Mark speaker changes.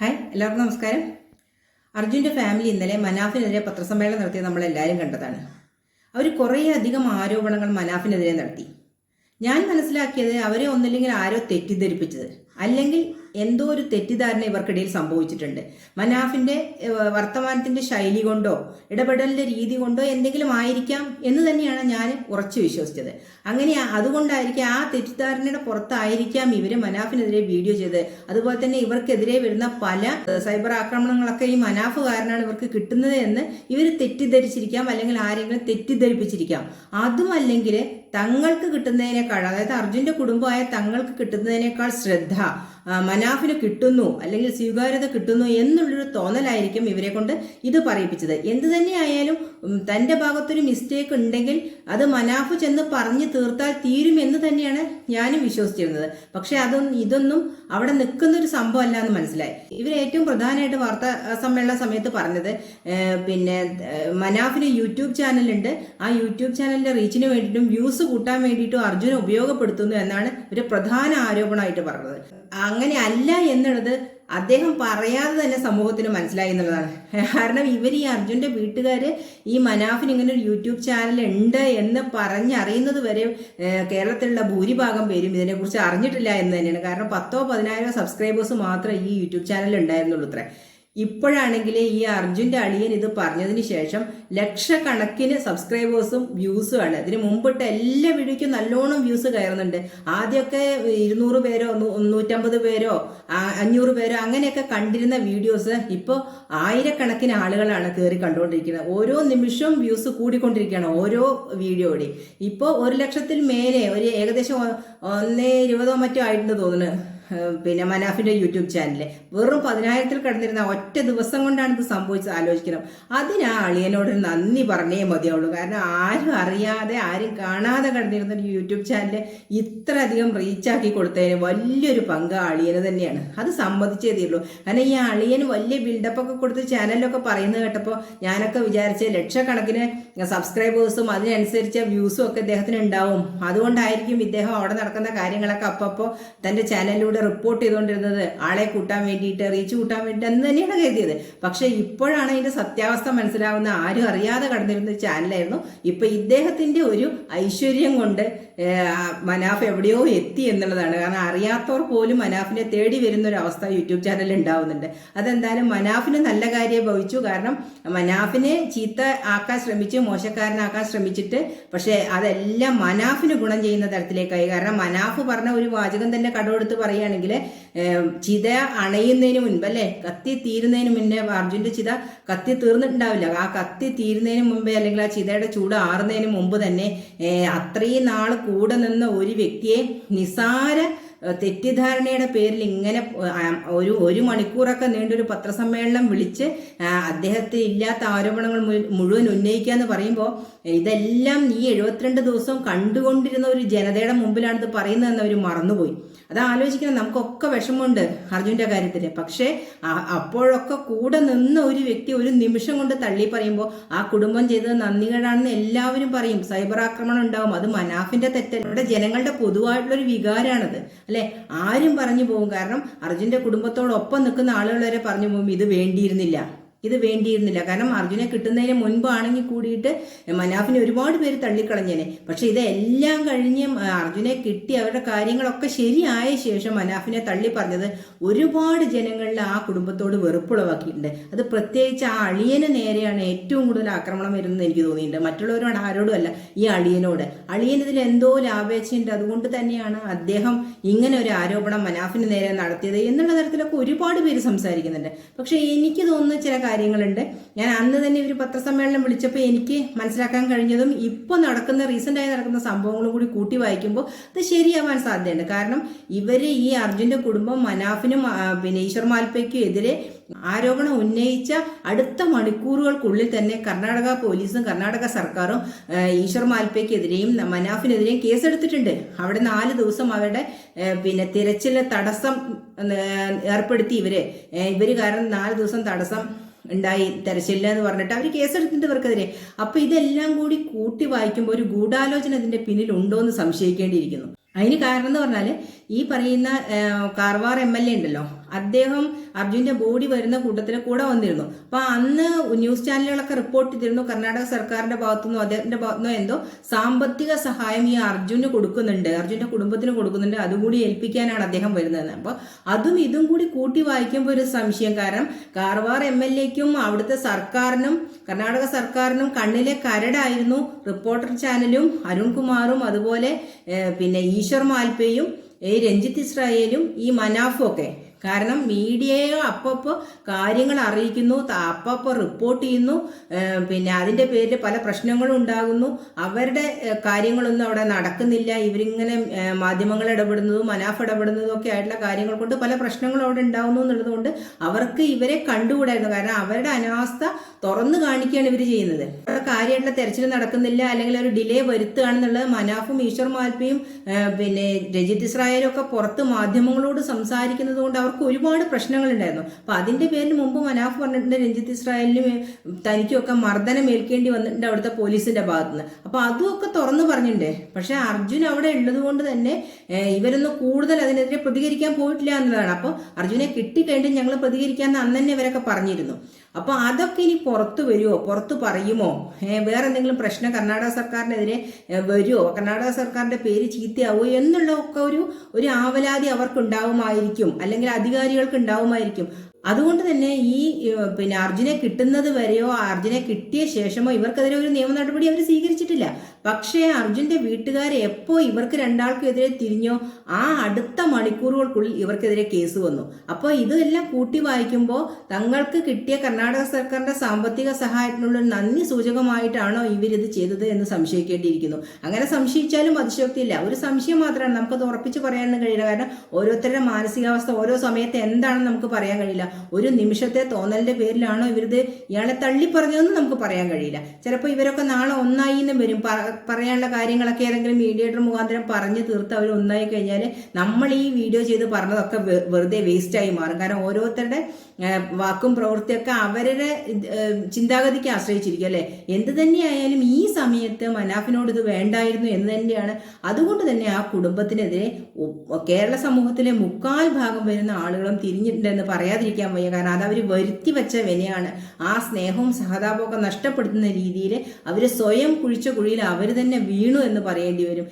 Speaker 1: Hi എല്ലാവർക്കും നമസ്കാരം. അർജുന്റെ ഫാമിലി ഇന്നലെ മനാഫിനെതിരെ പത്രസമ്മേളനം നടത്തിയത് നമ്മളെല്ലാവരും കണ്ടതാണ്. അവർ കുറേയധികം ആരോപണങ്ങൾ മനാഫിനെതിരെ നടത്തി. ഞാൻ മനസ്സിലാക്കിയത് അവരെ ഒന്നില്ലെങ്കിൽ ആരോ തെറ്റിദ്ധരിപ്പിച്ചത്. അല്ലെങ്കിൽ എന്തോ ഒരു തെറ്റിദ്ധാരണ ഇവർക്കിടയിൽ സംഭവിച്ചിട്ടുണ്ട്. മനാഫിന്റെ വർത്തമാനത്തിന്റെ ശൈലി കൊണ്ടോ ഇടപെടലിന്റെ രീതി കൊണ്ടോ എന്തെങ്കിലും ആയിരിക്കാം എന്ന് തന്നെയാണ് ഞാൻ ഉറച്ചു വിശ്വസിച്ചത്. അങ്ങനെ അതുകൊണ്ടായിരിക്കും ആ തെറ്റിദ്ധാരണയുടെ പുറത്തായിരിക്കാം ഇവർ മനാഫിനെതിരെ വീഡിയോ ചെയ്തത്. അതുപോലെ തന്നെ ഇവർക്കെതിരെ വരുന്ന പല സൈബർ ആക്രമണങ്ങളൊക്കെ ഈ മനാഫ് കാരണമാണ് ഇവർക്ക് കിട്ടുന്നത് എന്ന് ഇവർ തെറ്റിദ്ധരിച്ചിരിക്കാം. അല്ലെങ്കിൽ ആരെങ്കിലും തെറ്റിദ്ധരിപ്പിച്ചിരിക്കാം. അതുമല്ലെങ്കിൽ തങ്ങൾക്ക് കിട്ടുന്നതിനേക്കാൾ അതായത് അർജുന്റെ കുടുംബമായ തങ്ങൾക്ക് കിട്ടുന്നതിനേക്കാൾ ശ്രദ്ധ മനാഫിന് കിട്ടുന്നു അല്ലെങ്കിൽ സ്വീകാര്യത കിട്ടുന്നു എന്നുള്ളൊരു തോന്നലായിരിക്കും ഇവരെ കൊണ്ട് ഇത് പറയിപ്പിച്ചത്. എന്ത് തന്നെയായാലും തന്റെ ഭാഗത്തൊരു മിസ്റ്റേക്ക് ഉണ്ടെങ്കിൽ അത് മനാഫ് ചെന്ന് പറഞ്ഞു തീർത്താൽ തീരും എന്ന് തന്നെയാണ് ഞാനും വിശ്വസിച്ചിരുന്നത്. പക്ഷെ അതൊന്നും ഇതൊന്നും അവിടെ നിൽക്കുന്ന ഒരു സംഭവം അല്ല എന്ന് മനസ്സിലായി. ഇവർ ഏറ്റവും പ്രധാനമായിട്ട് വാർത്താ സമ്മേളന സമയത്ത് പറഞ്ഞത് പിന്നെ മനാഫിന് യൂട്യൂബ് ചാനലുണ്ട്. ആ യൂട്യൂബ് ചാനലിന്റെ റീച്ചിന് വേണ്ടിയിട്ടും വ്യൂസ് കൂട്ടാൻ വേണ്ടിയിട്ടും അർജുന ഉപയോഗപ്പെടുത്തുന്നു എന്നാണ് ഒരു പ്രധാന ആരോപണമായിട്ട് പറഞ്ഞത്. അങ്ങനെ അല്ല എന്നുള്ളത് അദ്ദേഹം പറയാതെ തന്നെ സമൂഹത്തിന് മനസ്സിലായി എന്നുള്ളതാണ്. കാരണം ഇവർ ഈ അർജുന്റെ വീട്ടുകാർ ഈ മനാഫിന് ഇങ്ങനെ ഒരു യൂട്യൂബ് ചാനൽ ഉണ്ട് എന്ന് പറഞ്ഞറിയുന്നത് വരെ കേരളത്തിലുള്ള ഭൂരിഭാഗം പേരും ഇതിനെക്കുറിച്ച് അറിഞ്ഞിട്ടില്ല എന്ന് തന്നെയാണ്. കാരണം പത്തോ പതിനായിരോ സബ്സ്ക്രൈബേഴ്സ് മാത്രമേ ഈ യൂട്യൂബ് ചാനലിൽ ഉണ്ടായിരുന്നുള്ളൂ അത്രേ ഇപ്പോഴാണെങ്കിൽ ഈ അർജുന്റെ അളിയൻ ഇത് പറഞ്ഞതിന് ശേഷം ലക്ഷക്കണക്കിന് സബ്സ്ക്രൈബേഴ്സും വ്യൂസും ആണ്. ഇതിന് മുമ്പിട്ട് എല്ലാ വീഡിയോയ്ക്കും നല്ലോണം വ്യൂസ് കയറുന്നുണ്ട്. ആദ്യമൊക്കെ ഇരുന്നൂറ് പേരോ നൂറ്റമ്പത് പേരോ അഞ്ഞൂറ് പേരോ അങ്ങനെയൊക്കെ കണ്ടിരുന്ന വീഡിയോസ് ഇപ്പോൾ ആയിരക്കണക്കിന് ആളുകളാണ് കയറി കണ്ടുകൊണ്ടിരിക്കുന്നത്. ഓരോ നിമിഷവും വ്യൂസ് കൂടിക്കൊണ്ടിരിക്കുകയാണ് ഓരോ വീഡിയോയുടെയും. ഇപ്പോൾ ഒരു ലക്ഷത്തിൽ മേലെ ഒരു ഏകദേശം ഒന്നേ ഇരുപതോ മറ്റോ ആയിട്ടുണ്ട് തോന്നുന്നു. പിന്നെ മനാഫിന്റെ യൂട്യൂബ് ചാനലിൽ വെറും പതിനായിരത്തിൽ കിടന്നിരുന്ന ഒറ്റ ദിവസം കൊണ്ടാണ് ഇത് സംഭവിച്ചത് ആലോചിക്കണം. അതിന് അളിയനോട് നന്ദി പറഞ്ഞേ മതിയാവുള്ളൂ. കാരണം ആരും അറിയാതെ ആരും കാണാതെ കിടന്നിരുന്ന ഒരു യൂട്യൂബ് ചാനൽ ഇത്രയധികം റീച്ചാക്കി കൊടുത്തതിന് വലിയൊരു പങ്ക് അളിയന് തന്നെയാണ്. അത് സമ്മതിച്ചേ തീരുള്ളൂ. കാരണം ഈ അളിയന് വലിയ ബിൽഡപ്പ് ഒക്കെ കൊടുത്ത് ചാനലിലൊക്കെ പറയുന്നത് കേട്ടപ്പോൾ ഞാനൊക്കെ വിചാരിച്ച ലക്ഷക്കണക്കിന് സബ്സ്ക്രൈബേഴ്സും അതിനനുസരിച്ച വ്യൂസും ഒക്കെ ഇദ്ദേഹത്തിന് ഉണ്ടാവും. അതുകൊണ്ടായിരിക്കും ഇദ്ദേഹം അവിടെ നടക്കുന്ന കാര്യങ്ങളൊക്കെ അപ്പപ്പോൾ തന്റെ ചാനലിലൂടെ റിപ്പോർട്ട് ചെയ്തുകൊണ്ടിരുന്നത് ആളെ കൂട്ടാൻ വേണ്ടിയിട്ട് റീച്ച് കൂട്ടാൻ വേണ്ടിയിട്ട് എന്ന് തന്നെയാണ് കരുതിയത്. പക്ഷെ ഇപ്പോഴാണ് അതിന്റെ സത്യാവസ്ഥ മനസ്സിലാവുന്ന ആരും അറിയാതെ കടന്നിരുന്ന ചാനലായിരുന്നു ഇപ്പൊ ഇദ്ദേഹത്തിന്റെ ഒരു ഐശ്വര്യം കൊണ്ട് മനാഫ് എവിടെയോ എത്തി എന്നുള്ളതാണ്. കാരണം അറിയാത്തവർ പോലും മനാഫിനെ തേടി വരുന്ന ഒരു അവസ്ഥ യൂട്യൂബ് ചാനൽ ഉണ്ടാവുന്നുണ്ട്. അതെന്തായാലും മനാഫിന് നല്ല കാര്യം ഭവിച്ചു. കാരണം മനാഫിനെ ചീത്ത ആക്കാൻ ശ്രമിച്ച് മോശക്കാരനാക്കാൻ ശ്രമിച്ചിട്ട് പക്ഷേ അതെല്ലാം മനാഫിന് ഗുണം ചെയ്യുന്ന തരത്തിലേക്കായി. കാരണം മനാഫ് പറഞ്ഞ ഒരു വാചകം തന്നെ കടമെടുത്ത് പറയുകയാണെങ്കിൽ ചിത അണയുന്നതിന് മുൻപ് അല്ലേ? കത്തി തീരുന്നതിന് മുന്നേ അർജുന്റെ ചിത കത്തി തീർന്നിട്ടുണ്ടാവില്ല. ആ കത്തി തീരുന്നതിന് മുമ്പേ അല്ലെങ്കിൽ ആ ചിതയുടെ ചൂട് ആറുന്നതിന് മുമ്പ് തന്നെ അത്രയും നാൾ കൂടെ നിന്ന ഒരു വ്യക്തിയെ നിസാര തെറ്റിദ്ധാരണയുടെ പേരിൽ ഇങ്ങനെ ഒരു ഒരു മണിക്കൂറൊക്കെ നീണ്ടൊരു പത്രസമ്മേളനം വിളിച്ച് അദ്ദേഹത്തിന് ഇല്ലാത്ത ആരോപണങ്ങൾ മുഴുവൻ ഉന്നയിക്കുക എന്ന് പറയുമ്പോൾ ഇതെല്ലാം ഈ എഴുപത്തിരണ്ട് ദിവസം കണ്ടുകൊണ്ടിരുന്ന ഒരു ജനതയുടെ മുമ്പിലാണ് ഇത് പറയുന്നതെന്ന് അവർ മറന്നുപോയി. അത് ആലോചിക്കണം നമുക്കൊക്കെ വിഷമമുണ്ട് അർജുന്റെ കാര്യത്തിൽ പക്ഷേ അപ്പോഴൊക്കെ കൂടെ നിന്ന ഒരു വ്യക്തി ഒരു നിമിഷം കൊണ്ട് തള്ളി പറയുമ്പോൾ ആ കുടുംബം ചെയ്തത് നന്ദികേടാണെന്ന് എല്ലാവരും പറയും. സൈബർ ആക്രമണം ഉണ്ടാവും. അത് മനാഫിന്റെ തെറ്റല്ല. ഇവിടെ ജനങ്ങളുടെ പൊതുവായിട്ടുള്ളൊരു വികാരമാണത് അല്ലെ? ആരും പറഞ്ഞു പോകും. കാരണം അർജുന്റെ കുടുംബത്തോടൊപ്പം നിൽക്കുന്ന ആളുകൾ വരെ പറഞ്ഞു പോകും. ഇത് വേണ്ടിയിരുന്നില്ല. ഇത് വേണ്ടിയിരുന്നില്ല. കാരണം അർജുനെ കിട്ടുന്നതിന് മുൻപാണെങ്കിൽ കൂടിയിട്ട് മനാഫിനെ ഒരുപാട് പേര് തള്ളിക്കളഞ്ഞേനെ. പക്ഷെ ഇതെല്ലാം കഴിഞ്ഞ് അർജുനെ കിട്ടി അവരുടെ കാര്യങ്ങളൊക്കെ ശരിയായ ശേഷം മനാഫിനെ തള്ളി പറഞ്ഞത് ഒരുപാട് ജനങ്ങളിൽ ആ കുടുംബത്തോട് വെറുപ്പുളവാക്കിയിട്ടുണ്ട്. അത് പ്രത്യേകിച്ച് ആ അളിയന് നേരെയാണ് ഏറ്റവും കൂടുതൽ ആക്രമണം വരുന്നത് എനിക്ക് തോന്നിയിട്ടുണ്ട്. മറ്റുള്ളവരോട് ആരോടുമല്ല ഈ അളിയനോട്. അളിയൻ ഇതിൽ എന്തോ ലാഭേച്ഛയുണ്ട് അതുകൊണ്ട് തന്നെയാണ് അദ്ദേഹം ഇങ്ങനെ ഒരു ആരോപണം മനാഫിന് നേരെ നടത്തിയത് എന്നുള്ള തരത്തിലൊക്കെ ഒരുപാട് പേര് സംസാരിക്കുന്നുണ്ട്. പക്ഷെ എനിക്ക് തോന്നുന്ന ചില കാര്യങ്ങളുണ്ട്. ഞാൻ അന്ന് തന്നെ ഒരു പത്രസമ്മേളനം വിളിച്ചപ്പോൾ എനിക്ക് മനസ്സിലാക്കാൻ കഴിഞ്ഞതും ഇപ്പോൾ നടക്കുന്ന റീസെന്റായി നടക്കുന്ന സംഭവങ്ങളും കൂടി കൂട്ടി വായിക്കുമ്പോൾ അത് ശരിയാവാൻ സാധ്യതയുണ്ട്. കാരണം ഇവർ ഈ അർജുന്റെ കുടുംബം മനാഫിനും പിന്നെ ഈശ്വർ മാൽപ്പയ്ക്കും എതിരെ ആരോപണം ഉന്നയിച്ച അടുത്ത മണിക്കൂറുകൾക്കുള്ളിൽ തന്നെ കർണാടക പോലീസും കർണാടക സർക്കാരും ഈശ്വർ മാൽപ്പയ്ക്കെതിരെയും മനാഫിനെതിരെയും കേസെടുത്തിട്ടുണ്ട്. അവിടെ നാല് ദിവസം അവരുടെ പിന്നെ തിരച്ചിലെ തടസ്സം ഏർപ്പെടുത്തി ഇവരെ. ഇവർ കാരണം നാല് ദിവസം തടസ്സം ഉണ്ടായി തെരച്ചില്ല എന്ന് പറഞ്ഞിട്ട് അവർ കേസെടുത്തിട്ടുണ്ട് ഇവർക്കെതിരെ. അപ്പൊ ഇതെല്ലാം കൂടി കൂട്ടി വായിക്കുമ്പോൾ ഒരു ഗൂഢാലോചന ഇതിന്റെ പിന്നിൽ ഉണ്ടോ എന്ന് സംശയിക്കേണ്ടിയിരിക്കുന്നു. അതിന് കാരണം എന്ന് പറഞ്ഞാൽ ഈ പറയുന്ന കാർവാർ എം എൽ എ ഉണ്ടല്ലോ അദ്ദേഹം അർജുന്റെ ബോഡി വരുന്ന കൂട്ടത്തിൽ കൂടെ വന്നിരുന്നു. അപ്പൊ അന്ന് ന്യൂസ് ചാനലുകളൊക്കെ റിപ്പോർട്ട് ചെയ്തിരുന്നു കർണാടക സർക്കാരിന്റെ ഭാഗത്തുനിന്നോ അദ്ദേഹത്തിന്റെ ഭാഗത്തുനിന്നോ എന്തോ സാമ്പത്തിക സഹായം ഈ അർജുന് കൊടുക്കുന്നുണ്ട്. അർജുന്റെ കുടുംബത്തിന് കൊടുക്കുന്നുണ്ട്. അതുകൂടി ഏൽപ്പിക്കാനാണ് അദ്ദേഹം വരുന്നത് അപ്പോൾ അതും ഇതും കൂടി കൂട്ടി വായിക്കുമ്പോൾ ഒരു സംശയം. കാരണം കാർവാർ എം എൽ എക്കും അവിടുത്തെ സർക്കാരിനും കർണാടക സർക്കാരിനും കണ്ണിലെ കരടായിരുന്നു റിപ്പോർട്ടർ ചാനലും അരുൺകുമാറും അതുപോലെ പിന്നെ ഈശ്വർ മാൽപ്പയും ഈ രഞ്ജിത്ത് ഇസ്രായേലും ഈ മനാഫും ഒക്കെ. കാരണം മീഡിയയോ അപ്പപ്പോൾ കാര്യങ്ങൾ അറിയിക്കുന്നു അപ്പപ്പോൾ റിപ്പോർട്ട് ചെയ്യുന്നു പിന്നെ അതിന്റെ പേരിൽ പല പ്രശ്നങ്ങളും ഉണ്ടാകുന്നു. അവരുടെ കാര്യങ്ങളൊന്നും അവിടെ നടക്കുന്നില്ല. ഇവരിങ്ങനെ മാധ്യമങ്ങൾ ഇടപെടുന്നതും മനാഫ് ഇടപെടുന്നതും ഒക്കെ ആയിട്ടുള്ള കാര്യങ്ങൾ കൊണ്ട് പല പ്രശ്നങ്ങളും അവിടെ ഉണ്ടാകുന്നു എന്നുള്ളതുകൊണ്ട് അവർക്ക് ഇവരെ കണ്ടുകൂടായിരുന്നു. കാരണം അവരുടെ അനാസ്ഥ തുറന്നു കാണിക്കുകയാണ് ഇവർ ചെയ്യുന്നത്. അവിടെ കാര്യമായിട്ടുള്ള തെരച്ചിൽ നടക്കുന്നില്ല. അല്ലെങ്കിൽ ഒരു ഡിലേ വരുത്തുകയാണെന്നുള്ളത് മനാഫും ഈശ്വർ മാൽപ്പയും പിന്നെ രജിത് ഇസ്രായേലും ഒക്കെ പുറത്ത് മാധ്യമങ്ങളോട് സംസാരിക്കുന്നത് കൊണ്ട് അവർക്ക് ഒരുപാട് പ്രശ്നങ്ങളുണ്ടായിരുന്നു. അപ്പൊ അതിന്റെ പേരിൽ മുമ്പ് മനാഫ് പറഞ്ഞിട്ടുണ്ട് രഞ്ജിത്ത് ഇസ്രായേലിനും തനിക്കും ഒക്കെ മർദ്ദനം ഏൽക്കേണ്ടി വന്നിട്ടുണ്ട് അവിടുത്തെ പോലീസിന്റെ ഭാഗത്തുനിന്ന്. അപ്പൊ അതും ഒക്കെ തുറന്നു പറഞ്ഞിട്ടുണ്ട്. പക്ഷെ അർജുൻ അവിടെ ഉള്ളത് കൊണ്ട് തന്നെ ഇവരൊന്നും കൂടുതൽ അതിനെതിരെ പ്രതികരിക്കാൻ പോയിട്ടില്ല എന്നുള്ളതാണ്. അപ്പോൾ അർജുനെ കിട്ടിക്കഴിഞ്ഞിട്ട് ഞങ്ങൾ പ്രതികരിക്കാൻ അന്ന് തന്നെ ഇവരൊക്കെ പറഞ്ഞിരുന്നു. അപ്പൊ അതൊക്കെ ഇനി പുറത്തു വരുമോ പുറത്തു പറയുമോ? വേറെ എന്തെങ്കിലും പ്രശ്നം കർണാടക സർക്കാരിനെതിരെ വരുമോ കർണാടക സർക്കാരിന്റെ പേര് ചീത്തയാവോ എന്നുള്ള ഒക്കെ ഒരു ഒരു ആവലാതി അവർക്ക് ഉണ്ടാവുമായിരിക്കും അല്ലെങ്കിൽ അധികാരികൾക്ക് ഉണ്ടാവുമായിരിക്കും. അതുകൊണ്ട് തന്നെ ഈ പിന്നെ അർജുനെ കിട്ടുന്നത് വരെയോ അർജുനെ കിട്ടിയ ശേഷമോ ഇവർക്കെതിരെ ഒരു നിയമ നടപടി അവർ സ്വീകരിച്ചിട്ടില്ല. പക്ഷേ അർജുന്റെ വീട്ടുകാർ എപ്പോ ഇവർക്ക് രണ്ടാൾക്കും എതിരെ തിരിഞ്ഞോ ആ അടുത്ത മണിക്കൂറുകൾക്കുള്ളിൽ ഇവർക്കെതിരെ കേസ് വന്നു. അപ്പോൾ ഇതെല്ലാം കൂട്ടി വായിക്കുമ്പോൾ തങ്ങൾക്ക് കിട്ടിയ കർണാടക സർക്കാരിന്റെ സാമ്പത്തിക സഹായത്തിനുള്ള നന്ദി സൂചകമായിട്ടാണോ ഇവരിത് ചെയ്തത് എന്ന് സംശയിക്കേണ്ടിയിരിക്കുന്നു. അങ്ങനെ സംശയിച്ചാലും അതിശയോക്തിയില്ല. ഒരു സംശയം മാത്രമാണ് നമുക്കത് ഉറപ്പിച്ച് പറയാനൊന്നും കഴിയില്ല. കാരണം ഓരോരുത്തരുടെ മാനസികാവസ്ഥ ഓരോ സമയത്ത് എന്താണെന്ന് നമുക്ക് പറയാൻ കഴിയില്ല. ഒരു നിമിഷത്തെ തോന്നലിന്റെ പേരിലാണോ ഇവരിത് ഇയാളെ തള്ളി പറഞ്ഞതെന്ന് നമുക്ക് പറയാൻ കഴിയില്ല. ചിലപ്പോൾ ഇവരൊക്കെ നാളെ ഒന്നായി എന്നും വരും പറയാനുള്ള കാര്യങ്ങളൊക്കെ ഏതെങ്കിലും മീഡിയേറ്റർ മുഖാന്തരം പറഞ്ഞു തീർത്ത് അവർ ഒന്നായി കഴിഞ്ഞാൽ നമ്മൾ ഈ വീഡിയോ ചെയ്ത് പറഞ്ഞതൊക്കെ വെറുതെ വേസ്റ്റായി മാറും. കാരണം ഓരോരുത്തരുടെ വാക്കും പ്രവൃത്തിയൊക്കെ അവരുടെ ചിന്താഗതിക്ക് ആശ്രയിച്ചിരിക്കും അല്ലേ? എന്ത് തന്നെയായാലും ഈ സമയത്ത് മനാഫിനോട് ഇത് വേണ്ടായിരുന്നു എന്ന് തന്നെയാണ്. അതുകൊണ്ട് തന്നെ ആ കുടുംബത്തിനെതിരെ കേരള സമൂഹത്തിലെ മുക്കാൽ ഭാഗം വരുന്ന ആളുകളും തിരിഞ്ഞിട്ടുണ്ടെന്ന് പറയാതിരിക്കാൻ വയ്യ. കാരണം അത് അവർ വരുത്തി വെച്ച വിലയാണ്. ആ സ്നേഹവും സഹതാപവും ഒക്കെ നഷ്ടപ്പെടുത്തുന്ന രീതിയിൽ അവർ സ്വയം കുഴിച്ച കുഴിയിൽ അവർ തന്നെ വീണു എന്ന് പറയേണ്ടി വരും.